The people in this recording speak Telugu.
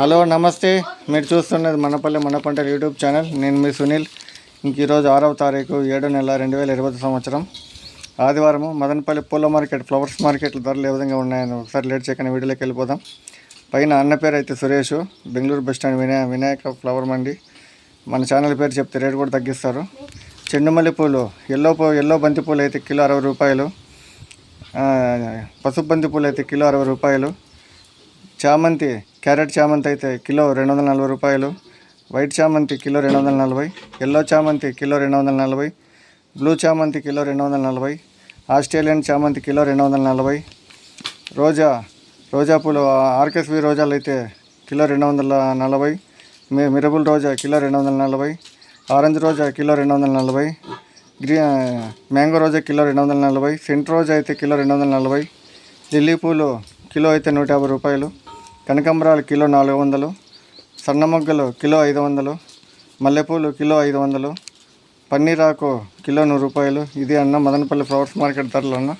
హలో నమస్తే. మీరు చూస్తున్నది మనపల్లె మనపంట యూట్యూబ్ ఛానల్. నేను మీ సునీల్. ఇంక ఈరోజు ఆరవ తారీఖు ఏడో నెల రెండు వేల ఇరవై సంవత్సరం. ఆదివారము మదనపల్లి పూల మార్కెట్ ఫ్లవర్స్ మార్కెట్ల ధరలు ఏ విధంగా ఉన్నాయని ఒకసారి లేట్ చేయకుండా వీడియోలోకి వెళ్ళిపోదాం. పైన అన్న పేరు అయితే సురేష్. బెంగళూరు బస్ స్టాండ్ వినాయ వినాయక ఫ్లవర్ మండి. మన ఛానల్ పేరు చెప్తే రేటు కూడా తగ్గిస్తారు. చెండుమల్లి పూలు ఎల్లో పూ ఎల్లో బంతి పూలు అయితే కిలో అరవై రూపాయలు. పసుపు బంతి పూలు అయితే కిలో అరవై రూపాయలు. చామంతి క్యారెట్ చామంతి అయితే కిలో రెండు వందల నలభై రూపాయలు. వైట్ చామంతి కిలో రెండు వందల నలభై ఎల్లో చామంతి కిలో రెండు వందల నలభై బ్లూ చామంతి కిలో రెండు వందల నలభై ఆస్ట్రేలియన్ చామంతి కిలో రెండు వందల నలభై రోజా రోజా పూలు ఆర్కెస్వి రోజాలు అయితే కిలో రెండు వందల నలభై మి మిరబుల్ రోజా కిలో రెండు వందల నలభై ఆరెంజ్ రోజా కిలో రెండు వందల నలభై గ్రీ మ్యాంగో రోజా కిలో రెండు వందల నలభై సెంట్ రోజా అయితే కిలో రెండు వందల నలభై లిల్లీ పూలు కిలో అయితే నూట యాభై రూపాయలు. కనకాంబరాలు కిలో నాలుగు వందలు సన్న మొగ్గలు కిలో ఐదు వందలు మల్లెపూలు కిలో ఐదు వందలు పన్నీర్ ఆకు కిలో నూరు రూపాయలు. ఇది అన్న మదనపల్లి ఫ్లవర్స్ మార్కెట్ ధరలు అన్న.